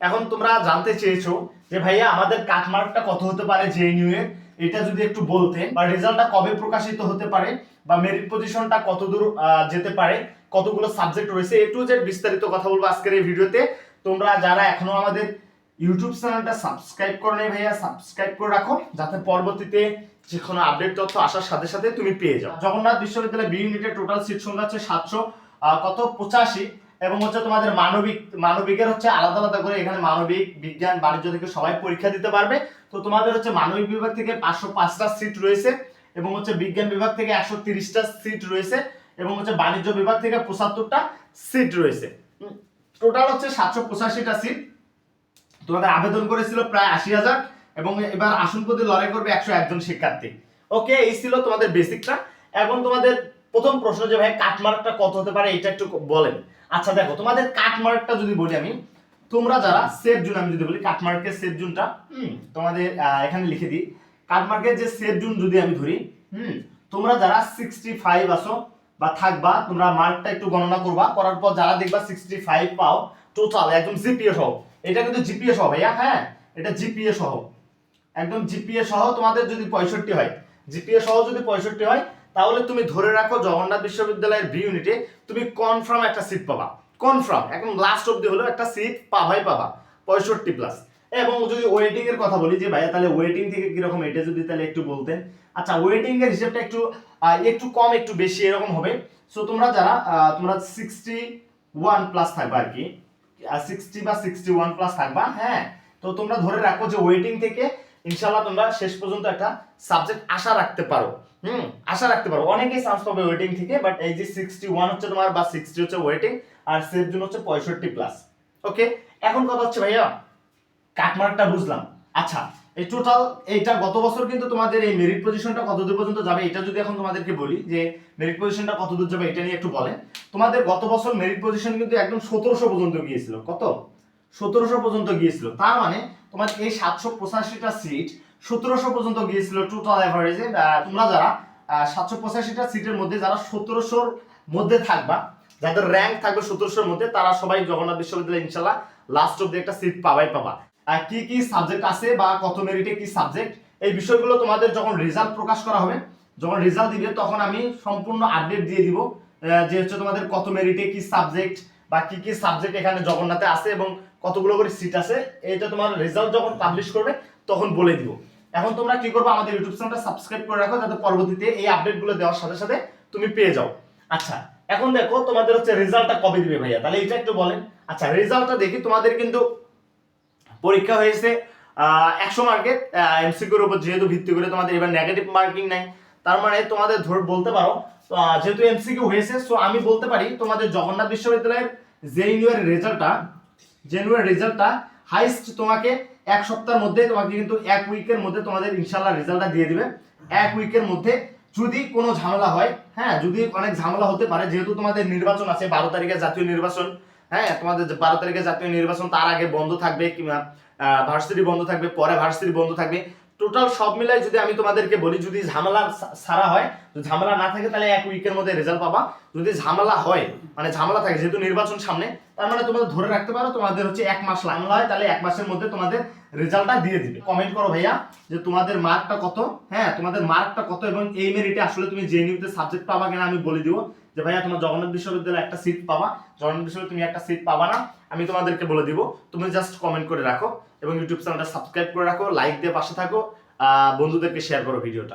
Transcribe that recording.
এখন তোমরা জানতে চেয়েছো যে ভাইয়া আমাদের কাটমার্কটা কত হতে পারে জেএনইউ এর? এটা যদি একটু বলতেন, বা রেজাল্টটা কবে প্রকাশিত হতে পারে, বা মেরিট পজিশনটা কত দূর যেতে পারে, কতগুলো সাবজেক্ট রয়েছে এ টু জেড বিস্তারিত কথা বলব আজকের এই ভিডিওতে। তোমরা যারা এখনও আমাদের ইউটিউব চ্যানেলটা সাবস্ক্রাইব করো নাই ভাইয়া সাবস্ক্রাইব করে রাখো, যাতে পরবর্তীতে যে কোনো আপডেট তথ্য আসার সাথে সাথে তুমি পেয়ে যাও। জগন্নাথ বিশ্ববিদ্যালয় বি ইউনিটের টোটাল সিট সংখ্যা হচ্ছে সাতশো কত? পঁচাশি। এবং হচ্ছে তোমাদের মানবিক, মানবিকের হচ্ছে আলাদা আলাদা করে এখানে মানবিক, বিজ্ঞান, বাণিজ্য থেকে সবাই পরীক্ষা দিতে পারবে। তো তোমাদের হচ্ছে মানবিক বিভাগ থেকে পাঁচশো পাঁচটা সিট রয়েছে এবং হচ্ছে বিজ্ঞান বিভাগ থেকে একশো তিরিশটা সিট রয়েছে এবং হচ্ছে বাণিজ্য বিভাগ থেকে পঁচাত্তরটা সিট রয়েছে। টোটাল হচ্ছে সাতশো পঁচাশিটা সিট। তোমাদের আবেদন করেছিল প্রায় আশি হাজার এবং এবার আসন প্রতি লড়াই করবে একশো একজন শিক্ষার্থী। ওকে এই ছিল তোমাদের বেসিকটা এখন তোমাদের প্রথম প্রশ্ন যে ভাই কাটমার্কটা কত হতে পারে, এটা একটু বলেন। আচ্ছা দেখো, তোমাদের কাটমার্কটা যদি বলি আমি, তোমরা যারা সেফ জুন আমি যদি বলি কাটমার্কের সেফ জুনটা তোমাদের এখানে লিখে দিই। কাটমার্কের যে সেফ জুন যদি আমি ধরি, হুম, তোমরা যারা সিক্সটি ফাইভ আসো বা থাকবা, তোমরা মার্কটা একটু গণনা করবা, করার পর যারা দেখবা সিক্সটি ফাইভ পাও টোটাল একদম জিপিএ সহ, এটা কিন্তু জিপিএ সহ ভাইয়া হ্যাঁ এটা জিপিএ সহ। একদম জিপিএ সহ তোমাদের যদি পঁয়ষট্টি হয় জিপিএ সহ যদি পঁয়ষট্টি হয় তাহলে তুমি ধরে রাখো জগন্নাথ বিশ্ববিদ্যালয়ের বি ইউনিটে তুমি কনফার্ম একটা সিট পাবা। কনফার্ম একদম লাস্ট অব্দি হলেও একটা সিট পাবাই পাবা, পঁয়ষট্টি প্লাস এবং যদি ওয়েটিং এর কথা বলি, যে ভাইয়া তাহলে ওয়েটিং থেকে কীরকম এটা যদি তাহলে একটু বলতেন? আচ্ছা ওয়েটিং এর হিসাবটা একটু একটু কম, একটু বেশি, এরকম হবে। সো তোমরা যারা তোমরা সিক্সটি ওয়ান প্লাস থাকবা আর কি সিক্সটি বা সিক্সটি ওয়ান প্লাস থাকবা হ্যাঁ? তো তোমরা ধরে রাখো যে ওয়েটিং থেকে ইনশাল্লাহ তোমরা শেষ পর্যন্ত একটা সাবজেক্ট আশা রাখতে পারো। হুম, আশা রাখতে পারো। অনেকেই চান্স পাবে ওয়েটিং থেকে বাট এই যে সিক্সটি ওয়ান হচ্ছে তোমার বা সিক্সটি হচ্ছে ওয়েটিং আর সেফ জুন হচ্ছে পঁয়ষট্টি প্লাস ওকে এখন কথা হচ্ছে, ভাইয়া কাটমার্কটা বুঝলাম। আচ্ছা এই টোটাল এইটা গত বছর কিন্তু তোমাদের এই মেরিট পজিশনটা কত দূর পর্যন্ত যাবে, এটা যদি এখন তোমাদেরকে বলি, যে মেরিট পজিশনটা কত দূর যাবে, এটা নিয়ে একটু বলেন। তোমাদের গত বছর মেরিট পজিশন কিন্তু একদম সতেরোশো পর্যন্ত গিয়েছিল। কত? সতেরোশো পর্যন্ত গিয়েছিল। তার মানে তোমার এই সাতশো পঁচাশিটা সিট সতেরোশো পর্যন্ত গিয়েছিল টোটাল অ্যাভারেজে তোমরা যারা সাতশো পঁচাশিটা সিটের মধ্যে যারা সতেরোশোর মধ্যে থাকবা, যাদের র্যাঙ্ক থাকবে সতেরোশোর মধ্যে, তারা সবাই জগন্নাথ বিশ্ববিদ্যালয় ইনশাল্লাহ লাস্ট অব্দি একটা সিট পাবাই পাবা। আর কি কি সাবজেক্ট আছে বা কত মেরিটে কি সাবজেক্ট এই বিষয়গুলো তোমাদের যখন রেজাল্ট প্রকাশ করা হবে, যখন রেজাল্ট দিবে, তখন আমি সম্পূর্ণ আপডেট দিয়ে দিব যে হচ্ছে তোমাদের কত মেরিটে কি সাবজেক্ট বা কি কি সাবজেক্ট এখানে জগন্নাথে আছে এবং কতগুলো করে সিট আছে এটা তোমার রেজাল্ট যখন পাবলিশ করবে, তখন বলে দিব। এখন তোমরা কি করবে, আমাদের ইউটিউব চ্যানেলটা সাবস্ক্রাইব করে রাখো, যাতে পরবর্তীতে এই আপডেটগুলো দেওয়ার সাথে সাথে তুমি পেয়ে যাও। আচ্ছা এখন দেখো তোমাদের হচ্ছে রেজাল্টটা কবে দিবে ভাইয়া? তাহলে এটা একটু বলেন। আচ্ছা রেজাল্টটা দেখি, তোমাদের কিন্তু পরীক্ষা হয়েছে একশো মার্কের এমসিকিউর উপর যেহেতু ভিত্তি করে তোমাদের এবার নেগেটিভ মার্কিং নাই, তার মানে তোমাদের ধর বলতে পারো যেহেতু এমসিকিউ হয়েছে সো আমি বলতে পারি তোমাদের জগন্নাথ বিশ্ববিদ্যালয়ের এর রেজাল্টটা এর রেজাল্টটা হাইস্ট তোমাকে এক সপ্তাহের মধ্যে, তোমাকে কিন্তু এক উইকের মধ্যে তোমাদের ইনশাল্লাহ রেজাল্টটা দিয়ে দিবে। এক উইকের মধ্যে যদি কোনো ঝামেলা হয় হ্যাঁ যদি অনেক ঝামেলা হতে পারে, যেহেতু তোমাদের নির্বাচন আছে, বারো তারিখে জাতীয় নির্বাচন হ্যাঁ তোমাদের বারো তারিখে জাতীয় নির্বাচন, তার আগে বন্ধ থাকবে কিংবা ভার্সিটি বন্ধ থাকবে, পরে ভার্সিটি বন্ধ থাকবে। টোটাল সব মিলাই যদি আমি তোমাদেরকে বলি, যদি ঝামেলা সারা হয় ঝামেলা না থাকে, তাহলে এক উইকের মধ্যে রেজাল্ট পাবা। যদি ঝামেলা হয় মানে ঝামেলা থাকে, যেহেতু নির্বাচন সামনে তার মানে তোমাদের ধরে রাখতে পারো, তোমাদের হচ্ছে এক মাস ঝামেলা হয়, তাহলে এক মাসের মধ্যে তোমাদের রেজাল্টটা দিয়ে দিবে। কমেন্ট করো ভাইয়া যে তোমাদের মার্কটা কত হ্যাঁ তোমাদের মার্কটা কত এবং এই মেরিটে আসলে তুমি যে নিউতে সাবজেক্ট পাবা কিনা আমি বলে দিব। যে ভাইয়া, তোমার জগন্নাথ বিশ্ববিদ্যালয়ে একটা সিট পাবা, জগন্নাথ বিশ্ববিদ্যালয়ে তুমি একটা সিট পাবা না, আমি তোমাদেরকে বলে দিব। তুমি জাস্ট কমেন্ট করে রাখো এবং ইউটিউব চ্যানেলটা সাবস্ক্রাইব করে রাখো লাইক দিয়ে পাশে থাকো বন্ধুদেরকে শেয়ার করো ভিডিওটা